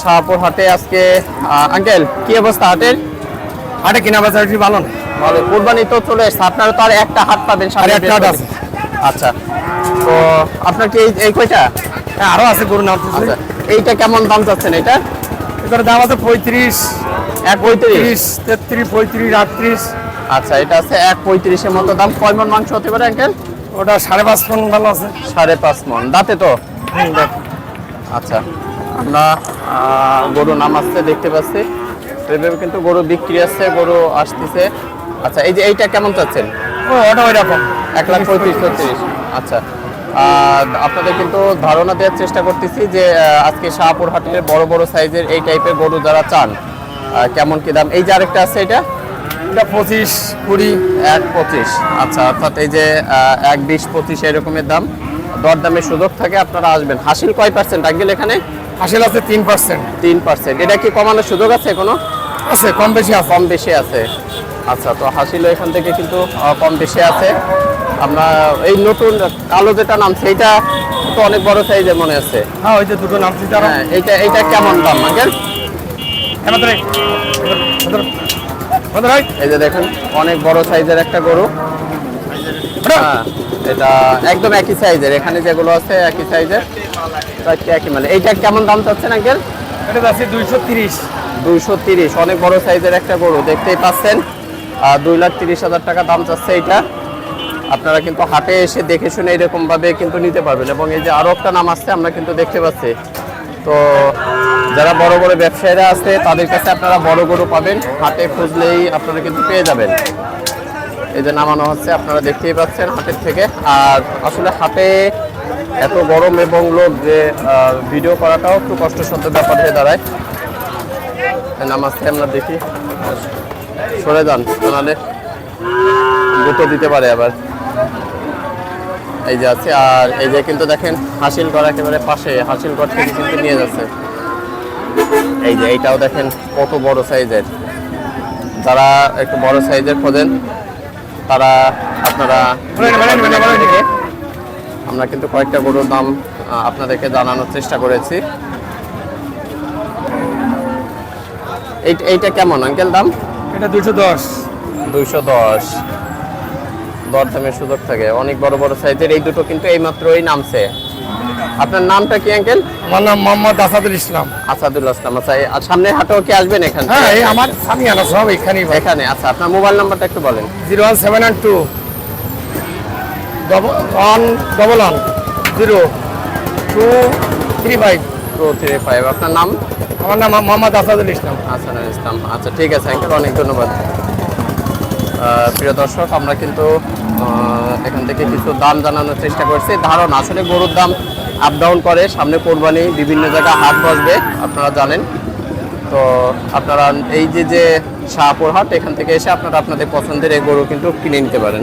শাহপুর হাটে আজকে আঙ্কেল কি অবস্থা হাটের? হাটে কিনা একটু ভালো না? ভালো কোরবানি তো চলে এসছে আপনারা তো আর একটা হাট পাবেন একটা হাট আছে। আচ্ছা তো আপনার কি এই- কয়টা? হ্যাঁ, আরও আছে গরু নাম আচ্ছা এইটা কেমন দাম চাচ্ছেন এটা? এটার দাম আছে পঁয়ত্রিশ। এক পঁয়ত্রিশ? তেত্রিশ পঁয়ত্রিশ আটত্রিশ। আচ্ছা এটা আছে এক পঁয়ত্রিশের মতো দাম। কয় মন মাংস হতে পারে আঙ্কেল? ওটা সাড়ে পাঁচ ফোন ভালো আছে। সাড়ে পাঁচ মন। দাঁতে তো? আচ্ছা আমরা গরু নাম আসছে দেখতে পাচ্ছি। সেভাবে কিন্তু গরু বিক্রি আসছে গরু আসতেছে। আচ্ছা এই যে এইটা কেমন চাচ্ছেন? ও ওটা ওই রকম। এক লাখ পঁয়ত্রিশ ছত্রিশ। আচ্ছা আপনাদের কিন্তু ধারণা দেওয়ার চেষ্টা করতেছি যে আজকে শাহপুর হাটের বড় বড় সাইজের এই টাইপের গরু যারা চান কেমন কি দাম? এই যে আরেকটা আছে এটা? এটা পঁচিশ কুড়ি। এক পঁচিশ। আচ্ছা অর্থাৎ এই যে এক বিশ পঁচিশ এরকমের দাম। দরদামের সুযোগ থাকে আপনারা আসবেন। হাসিল কয় পার্সেন্ট আঙ্গেল এখানে? আসলে আছে তিন পার্সেন্ট তিন পার্সেন্ট এটা কি কমানোর সুযোগ আছে কোনো আছে কম বেশি আছে। কম বেশি আছে। আচ্ছা তো হাসিল এখান থেকে কিন্তু কম বেশি আছে। আমরা এই নতুন কালো যেটা নামছে এটা তো অনেক বড় সাইজের মনে আছে। হ্যাঁ ওই যে দুটো নাম চিন্তা হ্যাঁ এইটা এইটা কেমন দাম আঙ্কেল? এই যে দেখেন অনেক বড় সাইজের একটা গরু। হ্যাঁ এটা একদম একই সাইজের এখানে যেগুলো আছে একই সাইজের চারটে একই এইটা কেমন দাম চাচ্ছেন আঙ্কেল? এটা আছে দুইশো তিরিশ। দুইশো তিরিশ অনেক বড় সাইজের একটা গরু দেখতেই পাচ্ছেন। আর দুই লাখ তিরিশ হাজার টাকা দাম চাচ্ছে এইটা। আপনারা কিন্তু হাটে এসে দেখে শুনে এরকম ভাবে কিন্তু নিতে পারবেন। এবং এই যে আরও একটা নাম আসছে আমরা কিন্তু দেখতে পাচ্ছি। তো যারা বড় বড় ব্যবসায়ীরা আছে তাদের কাছে আপনারা বড় গরু পাবেন। হাটে খুঁজলেই আপনারা কিন্তু পেয়ে যাবেন। এই যে নামানো হচ্ছে আপনারা দেখতেই পাচ্ছেন হাটের থেকে। আর আসলে হাটে এত গরম এবং লোক যে ভিডিও করাটাও একটু কষ্টসাধ্য ব্যাপার হয়ে দাঁড়ায়। নামাজতে আমরা দেখি। সরে যান নাহলে গুঁতো দিতে পারে আবার। এই যে আছে আর এই যে কিন্তু দেখেন হাসিল ঘর একেবারে পাশে হাসিল ঘর থেকে কিন্তু নিয়ে যাচ্ছে। এই যে এইটাও দেখেন কত বড় সাইজের। যারা একটু বড় সাইজের খোঁজেন তারা আপনারা আমরা কিন্তু কয়েকটা গরুর দাম আপনাদেরকে জানানোর চেষ্টা করেছি। এই- এইটা কেমন আঙ্কেল দাম? এটা দুশো দশ। দুইশো দশ। দরদামের সুযোগ থাকে। অনেক বড় বড় সাইজের এই দুটো কিন্তু এইমাত্রই নামছে। আপনার নামটা কি আঙ্কেল? আমার নাম মোহাম্মদ আসাদুল ইসলাম। আসাদুল আসলাম আচ্ছা আর সামনে হাটেও কি আসবেন এখানে হ্যাঁ এই আমার স্বামী আনা সব এখানেই এখানে আচ্ছা আপনার মোবাইল নাম্বারটা একটু বলেন। Zero one seven two one double one zero two three five two three five আপনার নাম? আমার নাম মোহাম্মদ আসাদুল ইসলাম। আসানুল ইসলাম। আচ্ছা ঠিক আছে আঙ্কেল অনেক ধন্যবাদ। প্রিয় দর্শক আমরা কিন্তু এখান থেকে কিছু দাম জানানোর চেষ্টা করছি। ধারণা আসলে গরুর দাম আপ ডাউন করে সামনে কোরবানি বিভিন্ন জায়গায় হাট বসবে আপনারা জানেন। তো আপনারা এই যে যে শাহপুর হাট এখান থেকে এসে আপনারা আপনাদের পছন্দের এই গরু কিন্তু কিনে নিতে পারেন।